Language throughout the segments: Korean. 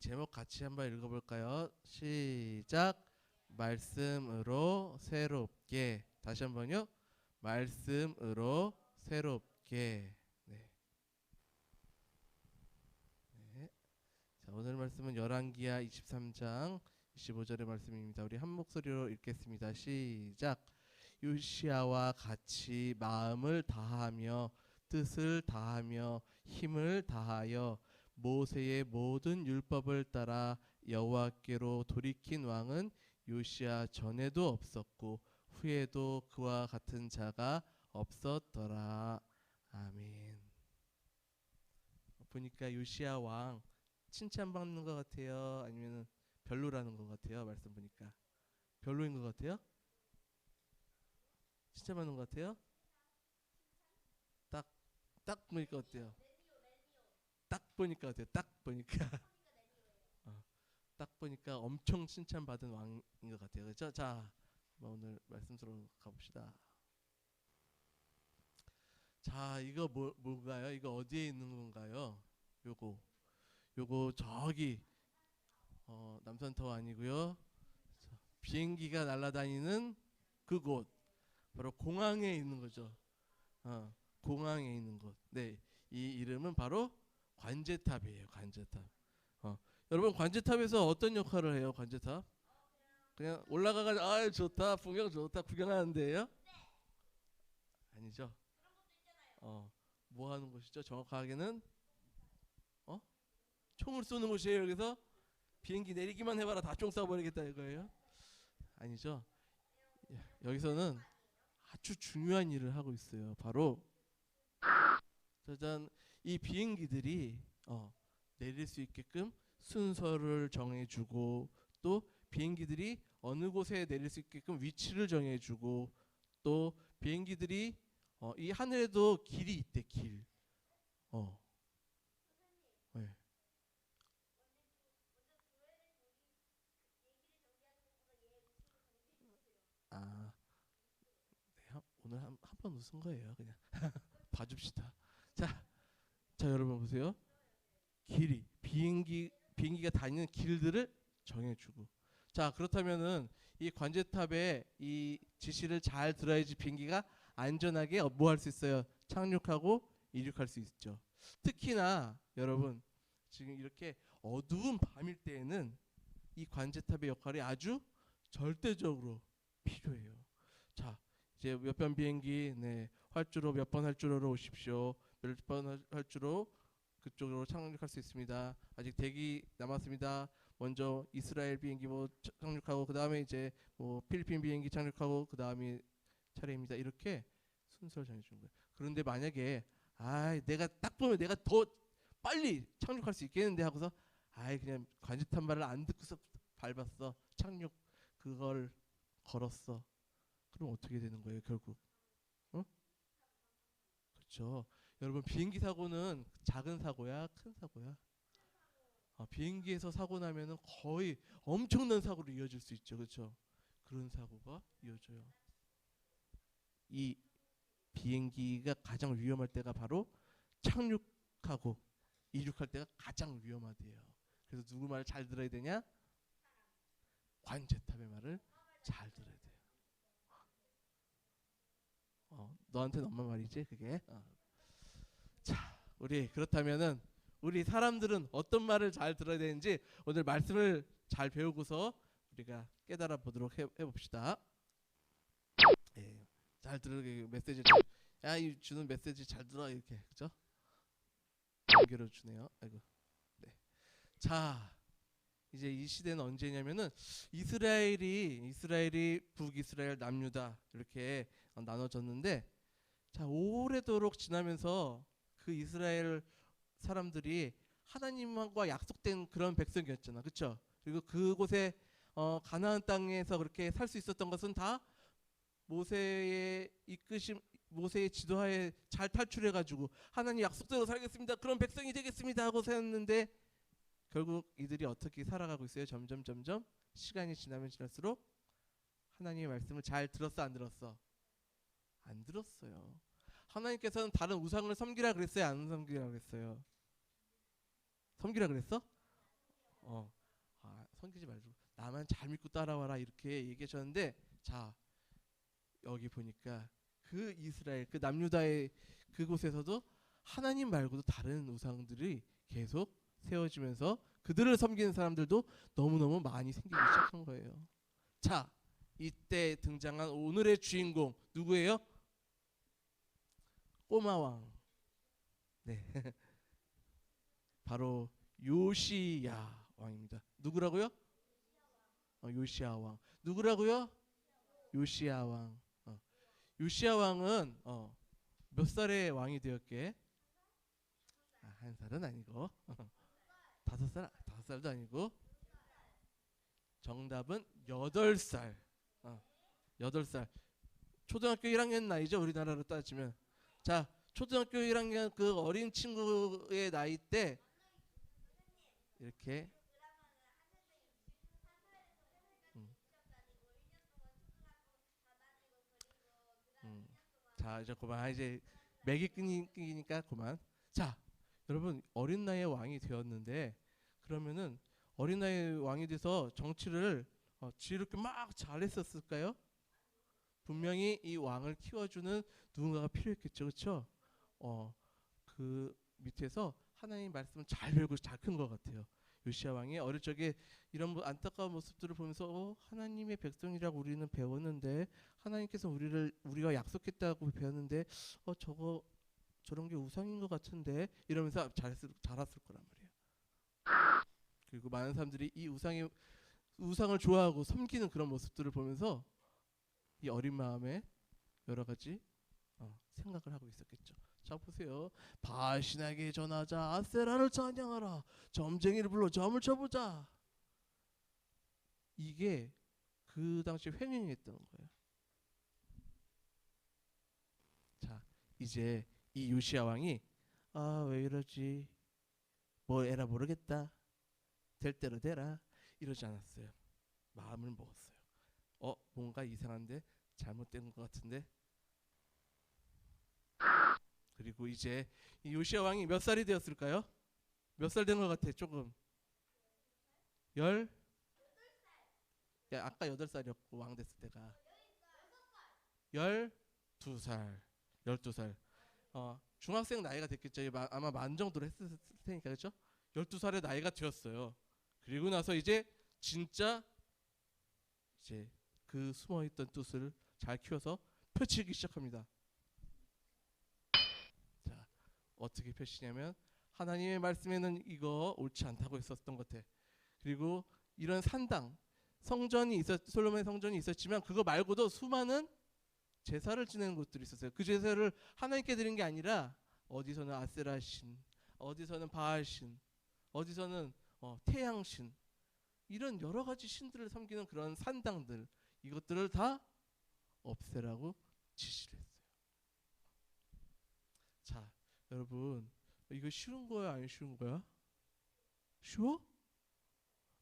제목 같이 한번 읽어볼까요? 시작. 말씀으로 새롭게. 다시 한번요. 말씀으로 새롭게. 네. 네. 자, 오늘 말씀은 열왕기하 23장 25절의 말씀입니다. 우리 한 목소리로 읽겠습니다. 시작. 요시아와 같이 마음을 다하며 뜻을 다하며 힘을 다하여 모세의 모든 율법을 따라 여호와께로 돌이킨 왕은 요시아 전에도 없었고 후에도 그와 같은 자가 없었더라. 아멘. 보니까 요시아 왕 칭찬받는 것 같아요. 아니면 별로라는 것 같아요. 말씀 보니까 별로인 것 같아요. 칭찬받는 것 같아요. 딱딱 보니까 어때요? 딱 보니까 어때요? 딱 보니까 어, 딱 보니까 엄청 칭찬받은 왕인 것 같아요. 그렇죠? 자, 뭐 오늘 말씀으로 가봅시다. 자, 이거 뭐 뭐가요? 이거 어디에 있는 건가요? 요거 요거 저기 어, 남산타워 아니고요. 저, 비행기가 날아다니는 그곳 바로 공항에 있는 거죠. 어, 공항에 있는 곳. 네, 이 이름은 바로 관제탑이에요. 관제탑. 어, 여러분 관제탑에서 어떤 역할을 해요? 관제탑? 그냥 올라가가지고 아 좋다, 풍경 좋다, 구경하는 데예요? 아니죠. 어, 뭐 하는 곳이죠? 정확하게는 어, 총을 쏘는 곳이에요. 여기서 비행기 내리기만 해봐라 다 총 쏴버리겠다 이거예요? 아니죠. 예, 여기서는 아주 중요한 일을 하고 있어요. 바로 짜잔 이 비행기들이 어, 내릴 수 있게끔 순서를 정해주고 또 비행기들이 어느 곳에 내릴 수 있게끔 위치를 정해주고 또 비행기들이 어, 이 하늘에도 길이 있대 길. 어. 네. 아, 네, 한- 오늘 한 한 번 웃은 거예요. 그냥 봐줍시다. 자, 자 여러분 보세요. 길이 비행기 비행기가 다니는 길들을 정해주고. 자 그렇다면은 이 관제탑에 이 지시를 잘 들어야지 비행기가 안전하게 뭐 할 수 있어요? 착륙하고 이륙할 수 있죠. 특히나 여러분 지금 이렇게 어두운 밤일 때에는 이 관제탑의 역할이 아주 절대적으로 필요해요. 자, 이제 몇 번 비행기 네, 활주로 몇 번 활주로로 오십시오. 몇번 활주로 그쪽으로 착륙할 수 있습니다. 아직 대기 남았습니다. 먼저 이스라엘 비행기 뭐 착륙하고 그 다음에 이제 뭐 필리핀 비행기 착륙하고 그 다음이 차례입니다. 이렇게 순서를 정해주는 거예요. 그런데 만약에 아 내가 딱 보면 내가 더 빨리 착륙할 수 있겠는데 하고서 아이 그냥 관제탑 말을 안 듣고서 밟았어 착륙 그걸 걸었어. 그럼 어떻게 되는 거예요 결국? 어? 그렇죠. 여러분 비행기 사고는 작은 사고야, 큰 사고야. 어, 비행기에서 사고 나면은 거의 엄청난 사고로 이어질 수 있죠, 그렇죠? 그런 사고가 이어져요. 이 비행기가 가장 위험할 때가 바로 착륙하고 이륙할 때가 가장 위험하대요. 그래서 누구 말을 잘 들어야 되냐? 관제탑의 말을 잘 들어야 돼요. 어, 너한테는 엄마 말이지 그게. 어. 자, 우리 그렇다면은 우리 사람들은 어떤 말을 잘 들어야 되는지 오늘 말씀을 잘 배우고서 우리가 깨달아 보도록 해, 해봅시다. 예, 잘 들어 그 메시지. 야, 이 주는 메시지 잘 들어 이렇게 그죠? 연결해 주네요. 아이고. 네. 자, 이제 이 시대는 언제냐면은 이스라엘이 이스라엘이 북이스라엘 남유다 이렇게 어, 나눠졌는데 자 오래도록 지나면서 그 이스라엘 사람들이 하나님과 약속된 그런 백성이었잖아, 그렇죠? 그리고 그곳에 어, 가나안 땅에서 그렇게 살 수 있었던 것은 다 모세의 이끄심, 모세의 지도하에 잘 탈출해 가지고 하나님 약속대로 살겠습니다. 그런 백성이 되겠습니다 하고 살았는데 결국 이들이 어떻게 살아가고 있어요? 점점 점점 시간이 지나면 지날수록 하나님의 말씀을 잘 들었어 안 들었어? 안 들었어요. 하나님께서는 다른 우상을 섬기라 그랬어요? 안 섬기라 그랬어요? 섬기라 그랬어? 어, 아, 섬기지 말고 나만 잘 믿고 따라와라 이렇게 얘기하셨는데 자 여기 보니까 그 이스라엘 그 남유다의 그곳에서도 하나님 말고도 다른 우상들이 계속 세워지면서 그들을 섬기는 사람들도 너무너무 많이 생기기 시작한 거예요. 자, 이때 등장한 오늘의 주인공 누구예요? 꼬마 왕. 네. 바로 요시야 왕입니다. 누구라고요? 어, 요시야 왕. 누구라고요? 요시야 왕. 어. 요시야 왕은 어, 몇 살에 왕이 되었게? 아, 한 살은 아니고 다섯 살 다섯 살도 아니고 정답은 여덟 살. 어, 여덟 살. 초등학교 1학년 나이죠 우리나라로 따지면. 자 초등학교 1학년 그 어린 친구의 나이 때 이렇게 음. 음. 자 이제 그만 이제 맥이 끊기니까 그만 자 여러분 어린 나이에 왕이 되었는데 그러면은 어린 나이에 왕이 돼서 정치를 어, 지혜롭게 막 잘했었을까요? 분명히 이 왕을 키워주는 누군가가 필요했겠죠, 그렇죠? 어, 그 밑에서 하나님 말씀을 잘 배우고 잘 큰 것 같아요. 요시아 왕이 어릴 적에 이런 뭐 안타까운 모습들을 보면서 어, 하나님의 백성이라고 우리는 배웠는데 하나님께서 우리를 우리가 약속했다고 배웠는데 어 저거 저런 게 우상인 것 같은데 이러면서 자랐을, 자랐을 거란 말이에요. 그리고 많은 사람들이 이 우상의 우상을 좋아하고 섬기는 그런 모습들을 보면서 이 어린 마음에 여러 가지 어, 생각을 하고 있었겠죠. 자 보세요. 바신에게 전하자 아세라를 찬양하라 점쟁이를 불러 점을 쳐보자. 이게 그 당시 횡행했던 거예요. 자 이제 이 요시아 왕이 아 왜 이러지 뭐 에라 모르겠다 될 대로 되라 이러지 않았어요. 마음을 먹었어요. 어 뭔가 이상한데? 잘못된 것 같은데? 그리고 이제 이 요시아 왕이 몇 살이 되었을까요? 몇 살 된 것 같아 조금? 열? 야 아까 여덟 살이었고 왕 됐을 때가. 열두 살. 열두 살. 어, 중학생 나이가 됐겠죠. 마- 아마 만 정도로 했을 테니까 그렇죠? 열두 살의 나이가 되었어요. 그리고 나서 이제 진짜 이제 그 숨어있던 뜻을 잘 키워서 펼치기 시작합니다. 자, 어떻게 펼치냐면 하나님의 말씀에는 이거 옳지 않다고 했었던 것 같아. 그리고 이런 산당, 성전이 있었 솔로몬의 성전이 있었지만 그거 말고도 수많은 제사를 지내는 곳들이 있었어요. 그 제사를 하나님께 드린 게 아니라 어디서는 아세라 신, 어디서는 바알 신, 어디서는 어, 태양 신 이런 여러 가지 신들을 섬기는 그런 산당들 이것들을 다 없애라고 지시를 했어요. 자, 여러분 이거 쉬운 거야, 안 쉬운 거야? 쉬워?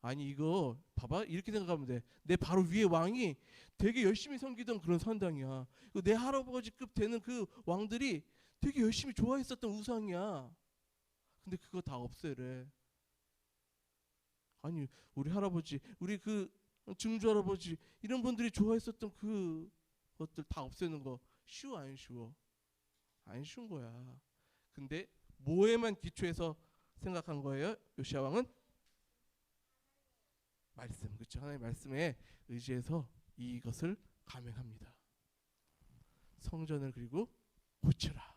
아니 이거 봐봐 이렇게 생각하면 돼. 내 바로 위에 왕이 되게 열심히 섬기던 그런 산당이야. 이거 내 할아버지급 되는 그 왕들이 되게 열심히 좋아했었던 우상이야. 근데 그거 다 없애래. 아니 우리 할아버지, 우리 그 증조 할아버지 이런 분들이 좋아했었던 그 것들 다 없애는 거 쉬워 안 쉬워? 안 쉬운 거야. 근데 뭐에만 기초해서 생각한 거예요? 요시아 왕은 말씀, 그렇죠? 하나님의 말씀에 의지해서 이것을 감행합니다. 성전을 그리고 고쳐라.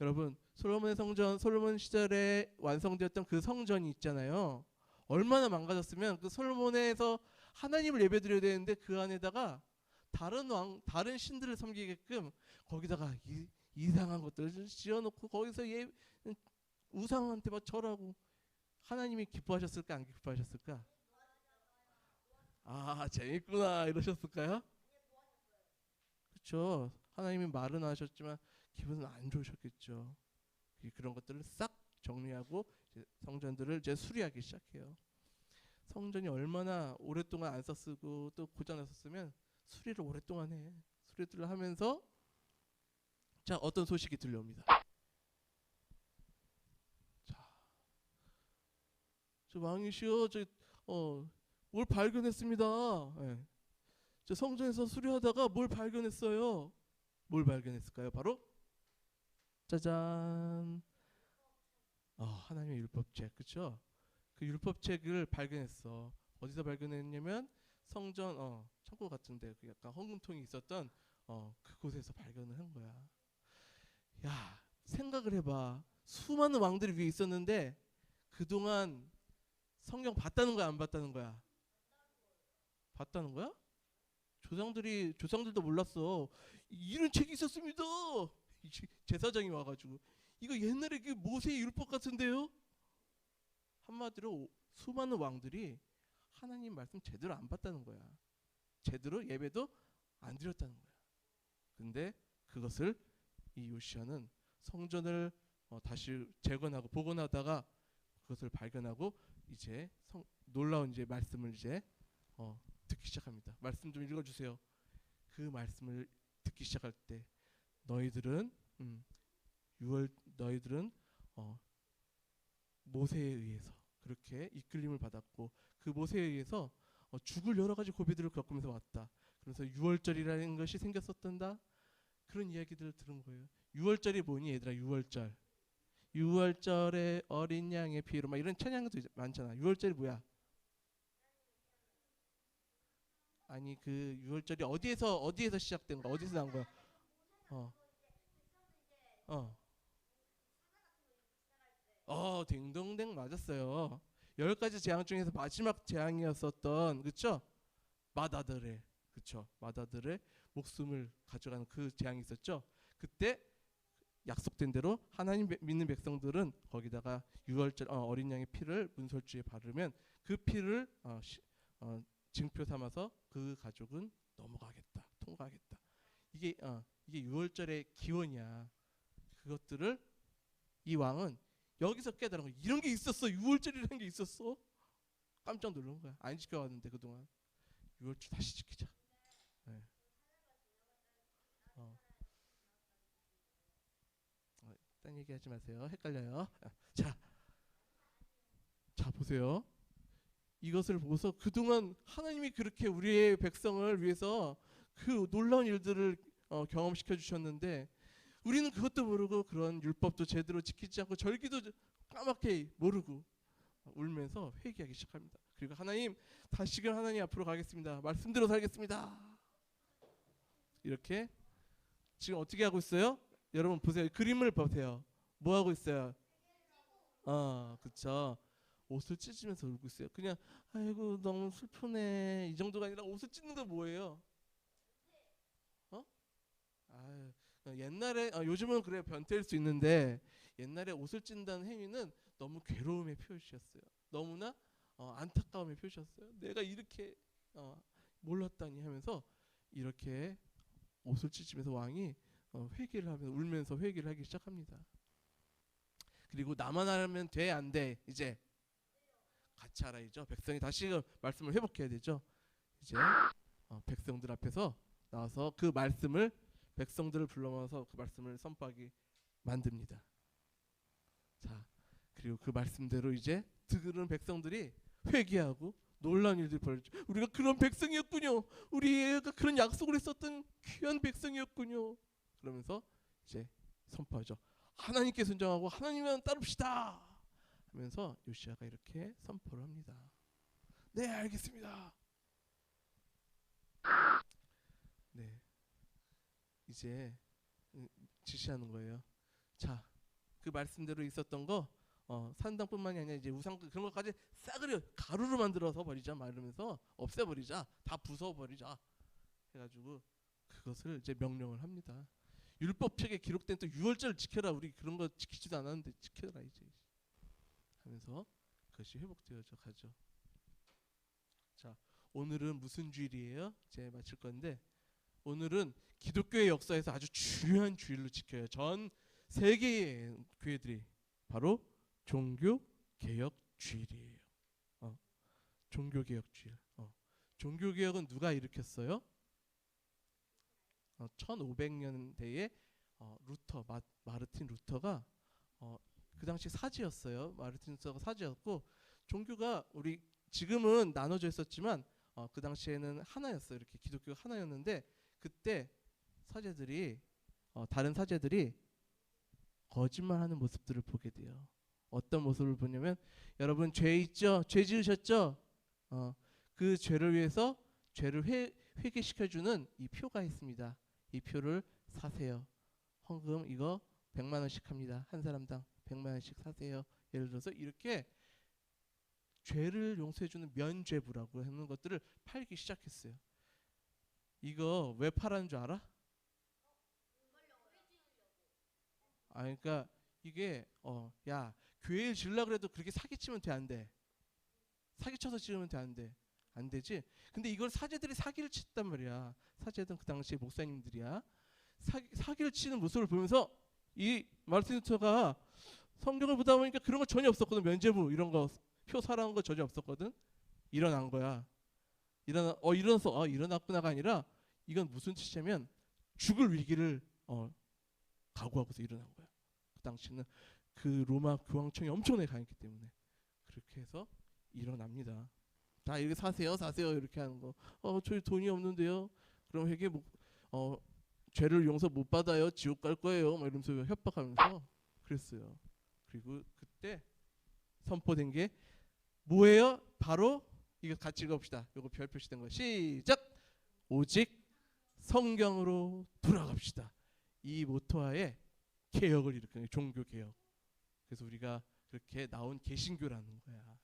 여러분 솔로몬의 성전, 솔로몬 시절에 완성되었던 그 성전이 있잖아요. 얼마나 망가졌으면 그 솔로몬에서 하나님을 예배드려야 되는데 그 안에다가 다른 왕, 다른 신들을 섬기게끔 거기다가 이, 이상한 것들을 지어놓고 거기서 예 우상한테 막 절하고 하나님이 기뻐하셨을까 안 기뻐하셨을까? 아 재밌구나 이러셨을까요? 그렇죠. 하나님이 말은 하셨지만 기분은 안 좋으셨겠죠. 이- 그런 것들을 싹 정리하고 성전들을 이제 수리하기 시작해요. 성전이 얼마나 오랫동안 안 썼고 또 고장났었으면 수리를 오랫동안 해. 수리를 하면서 자 어떤 소식이 들려옵니다. 자, 저 왕이시여 저어뭘 발견했습니다. 예. 저 성전에서 수리하다가 뭘 발견했어요? 뭘 발견했을까요? 바로 짜잔. 어, 하나님의 율법책, 그렇죠? 그 율법책을 발견했어. 어디서 발견했냐면 성전, 어, 창고 같은데 그 약간 헌금통이 있었던 어, 그곳에서 발견을 한 거야. 야, 생각을 해봐. 수많은 왕들이 위에 있었는데 그동안 성경 봤다는 거야, 안 봤다는 거야? 봤다는 거야? 조상들이 조상들도 몰랐어. 이런 책이 있었습니다. 제사장이 와가지고 이거 옛날에 그 모세의 율법 같은데요? 한마디로 수많은 왕들이 하나님 말씀 제대로 안 봤다는 거야. 제대로 예배도 안 드렸다는 거야. 근데 그것을 이 요시아는 성전을 어, 다시 재건하고 복원하다가 그것을 발견하고 이제 성, 놀라운 이제 말씀을 이제 어, 듣기 시작합니다. 말씀 좀 읽어주세요. 그 말씀을 듣기 시작할 때 너희들은 음, 6월 너희들은 어, 모세에 의해서 그렇게 이끌림을 받았고 그 모세에 의해서 어, 죽을 여러 가지 고비들을 겪으면서 왔다. 그래서 6월절이라는 것이 생겼었던다. 그런 이야기들을 들은 거예요. 6월절이 뭐니 얘들아 6월절. 6월절에 어린 양의 피로 막 이런 찬양도 많잖아. 6월절이 뭐야? 아니 그 6월절이 어디에서 어디에서 시작된 거야? 어디서 나온 거야? 어. 어. 어, 딩동댕 맞았어요. 열 가지 재앙 중에서 마지막 재앙이었었던 그쵸? 마다들의 그쵸? 마다들의 목숨을 가져가는 그 재앙이 있었죠. 그때 약속된 대로 하나님 배- 믿는 백성들은 거기다가 유월절 어, 어린 양의 피를 문설주에 바르면 그 피를 어, 시, 어, 증표 삼아서 그 가족은 넘어가겠다, 통과하겠다. 이게 어, 이게 유월절의 기원이야. 그것들을 이 왕은 여기서 깨달은 거야. 이런 게 있었어. 유월절이라는 게 있었어. 깜짝 놀란 거야. 안 지켜왔는데 그동안 유월절 다시 지키자. 네. 어. 어, 딴 얘기하지 마세요. 헷갈려요. 아, 자, 자 보세요. 이것을 보고서 그동안 하나님이 그렇게 우리의 백성을 위해서 그 놀라운 일들을 어, 경험시켜 주셨는데 우리는 그것도 모르고 그런 율법도 제대로 지키지 않고 절기도 까맣게 모르고 울면서 회개하기 시작합니다. 그리고 하나님 다시금 하나님 앞으로 가겠습니다. 말씀대로 살겠습니다. 이렇게 지금 어떻게 하고 있어요? 여러분 보세요. 그림을 보세요. 뭐 하고 있어요? 어, 그쵸. 옷을 찢으면서 울고 있어요. 그냥 아이고 너무 슬프네 이 정도가 아니라 옷을 찢는 건 뭐예요? 어? 아 옛날에 아, 요즘은 그래 변태일 수 있는데 옛날에 옷을 찢는다는 행위는 너무 괴로움의 표시였어요. 너무나 어, 안타까움의 표시였어요. 내가 이렇게 어, 몰랐다니 하면서 이렇게 옷을 찢으면서 왕이 어, 회개를 하면서 울면서 회개를 하기 시작합니다. 그리고 나만 하면 돼 안 돼 이제 같이 알아야죠. 백성이 다시 말씀을 회복해야 되죠. 이제 어, 백성들 앞에서 나와서 그 말씀을 백성들을 불러모아서 그 말씀을 선포하기 만듭니다. 자, 그리고 그 말씀대로 이제 들은 백성들이 회개하고 놀라운 일들이 벌어지죠. 우리가 그런 백성이었군요. 우리가 그런 약속을 했었던 귀한 백성이었군요. 그러면서 이제 선포하죠. 하나님께 순종하고 하나님만 따릅시다. 하면서 요시아가 이렇게 선포를 합니다. 네, 알겠습니다. 네, 이제 음, 지시하는 거예요. 자, 그 말씀대로 있었던 거 어, 산당뿐만이 아니라 이제 우상 그런 것까지 싸그려 가루로 만들어서 버리자 말하면서 없애버리자 다 부숴버리자 해가지고 그것을 이제 명령을 합니다. 율법책에 기록된 또 유월절을 지켜라 우리 그런 거 지키지도 않았는데 지켜라 이제 하면서 그것이 회복되어져 가죠. 자 오늘은 무슨 주일이에요? 제가 마칠 건데 오늘은 기독교의 역사에서 아주 중요한 주일로 지켜요. 전 세계의 교회들이 바로 종교 개혁 주일이에요. 어, 종교 개혁 주일. 어, 종교 개혁은 누가 일으켰어요? 어, 1500년대에 어, 루터 마, 마르틴 루터가 어, 그 당시 사제였어요. 마르틴 루터가 사제였고 종교가 우리 지금은 나눠져 있었지만 어, 그 당시에는 하나였어요. 이렇게 기독교가 하나였는데 그때 사제들이 어, 다른 사제들이 거짓말하는 모습들을 보게 돼요. 어떤 모습을 보냐면 여러분 죄 있죠? 죄 지으셨죠? 어, 그 죄를 위해서 죄를 회, 회개시켜주는 이 표가 있습니다. 이 표를 사세요. 헌금 이거 100만 원씩 합니다. 한 사람당 100만 원씩 사세요. 예를 들어서 이렇게 죄를 용서해주는 면죄부라고 하는 것들을 팔기 시작했어요. 이거 왜 팔았는 줄 알아? 아, 그러니까 이게 어, 야 교회를 지으려 그래도 그렇게 사기치면 돼 안 돼? 사기쳐서 지으면 돼 안 돼? 안 되지? 근데 이걸 사제들이 사기를 쳤단 말이야. 사제든 그 당시 목사님들이야. 사기, 사기를 치는 모습을 보면서 이 마르틴 루터가 성경을 보다 보니까 그런 거 전혀 없었거든. 면죄부 이런 거 표 사라는 거 전혀 없었거든. 일어난 거야. 일어나 어 일어나서 어 일어났구나가 아니라 이건 무슨 뜻이냐면 죽을 위기를 어 각오하고서 일어난 거야. 그 당시는 그 로마 교황청이 엄청나게 강했기 때문에 그렇게 해서 일어납니다. 다 이렇게 사세요, 사세요 이렇게 하는 거. 어 저희 돈이 없는데요. 그럼 회계 못, 어 죄를 용서 못 받아요. 지옥 갈 거예요. 막 이러면서 협박하면서 그랬어요. 그리고 그때 선포된 게 뭐예요? 바로 이거 같이 읽어봅시다. 요거 별 표시된 거 시작. 오직 성경으로 돌아갑시다. 이 모토하에 개혁을 일으키는 종교 개혁. 그래서 우리가 그렇게 나온 개신교라는 거야.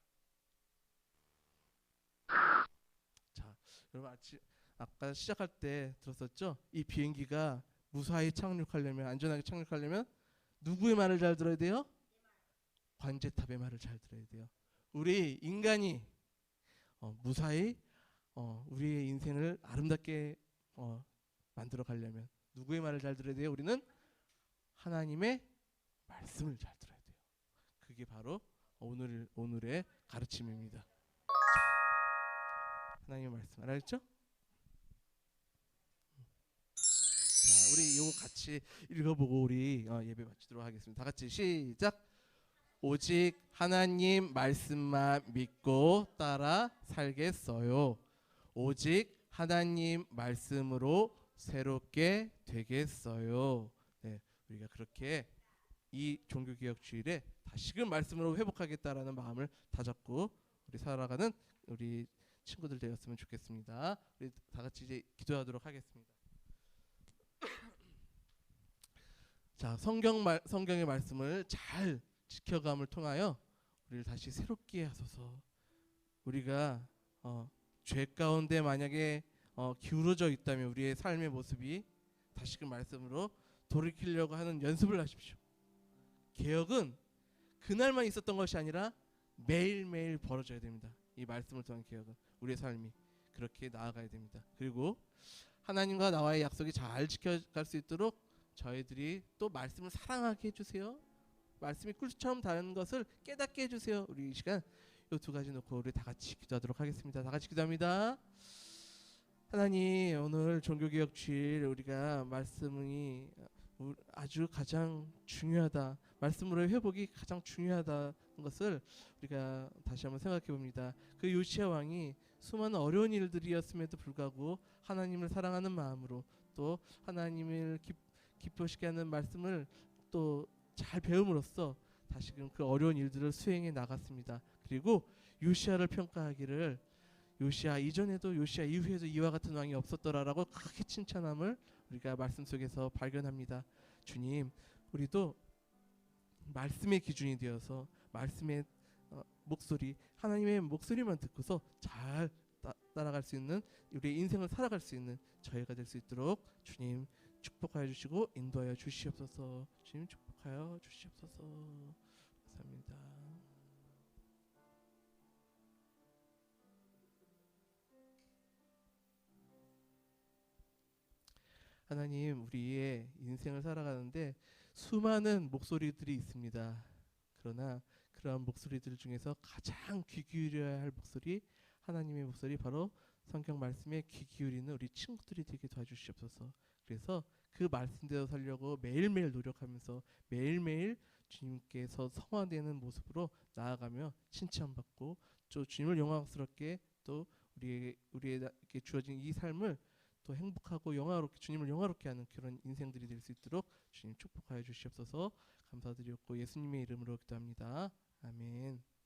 자, 여러분 아치, 아까 시작할 때 들었었죠? 이 비행기가 무사히 착륙하려면 안전하게 착륙하려면 누구의 말을 잘 들어야 돼요? 관제탑의 말을 잘 들어야 돼요. 우리 인간이 어, 무사히 어, 우리의 인생을 아름답게 어, 만들어 가려면 누구의 말을 잘 들어야 돼요? 우리는 하나님의 말씀을 잘 들어야 돼요. 그게 바로 오늘 오늘의 가르침입니다. 자, 하나님의 말씀 알았죠? 자, 우리 이거 같이 읽어보고 우리 어, 예배 마치도록 하겠습니다. 다 같이 시작. 오직 하나님 말씀만 믿고 따라 살겠어요. 오직 하나님 말씀으로 새롭게 되겠어요. 네, 우리가 그렇게 이 종교개혁 주일에 다시금 말씀으로 회복하겠다라는 마음을 다잡고 우리 살아가는 우리 친구들 되었으면 좋겠습니다. 우리 다 같이 이제 기도하도록 하겠습니다. 자, 성경 말 성경의 말씀을 잘 지켜감을 통하여 우리를 다시 새롭게 하소서. 우리가 어, 죄 가운데 만약에 어, 기울어져 있다면 우리의 삶의 모습이 다시금 말씀으로 돌이키려고 하는 연습을 하십시오. 개혁은 그날만 있었던 것이 아니라 매일매일 벌어져야 됩니다. 이 말씀을 통한 개혁은 우리의 삶이 그렇게 나아가야 됩니다. 그리고 하나님과 나와의 약속이 잘 지켜갈 수 있도록 저희들이 또 말씀을 사랑하게 해주세요. 말씀이 꿀처럼 다른 것을 깨닫게 해주세요. 우리 이 시간 이 두 가지 놓고 우리 다 같이 기도하도록 하겠습니다. 다 같이 기도합니다. 하나님 오늘 종교개혁 주일 우리가 말씀이 아주 가장 중요하다. 말씀으로의 회복이 가장 중요하다는 것을 우리가 다시 한번 생각해 봅니다. 그 요시아 왕이 수많은 어려운 일들이었음에도 불구하고 하나님을 사랑하는 마음으로 또 하나님을 기, 기쁘시게 하는 말씀을 또 잘 배움으로써 다시금 그 어려운 일들을 수행해 나갔습니다. 그리고 요시아를 평가하기를 요시아 이전에도 요시아 이후에도 이와 같은 왕이 없었더라라고 크게 칭찬함을 우리가 말씀 속에서 발견합니다. 주님, 우리도 말씀의 기준이 되어서 말씀의 어, 목소리, 하나님의 목소리만 듣고서 잘 따, 따라갈 수 있는 우리의 인생을 살아갈 수 있는 저희가 될 수 있도록 주님 축복하여 주시고 인도하여 주시옵소서. 주님 축복하여 주시옵소서. 감사합니다. 하나님 우리의 인생을 살아가는데 수많은 목소리들이 있습니다. 그러나 그러한 목소리들 중에서 가장 귀 기울여야 할 목소리 하나님의 목소리 바로 성경 말씀에 귀 기울이는 우리 친구들이 되게 도와주시옵소서. 그래서 그 말씀대로 살려고 매일매일 노력하면서 매일매일 주님께서 성화되는 모습으로 나아가며 칭찬받고 또 주님을 영광스럽게 또 우리에게 우리에게 주어진 이 삶을 또 행복하고 영화롭게 주님을 영화롭게 하는 그런 인생들이 될 수 있도록 주님 축복하여 주시옵소서 감사드렸고 예수님의 이름으로 기도합니다. 아멘.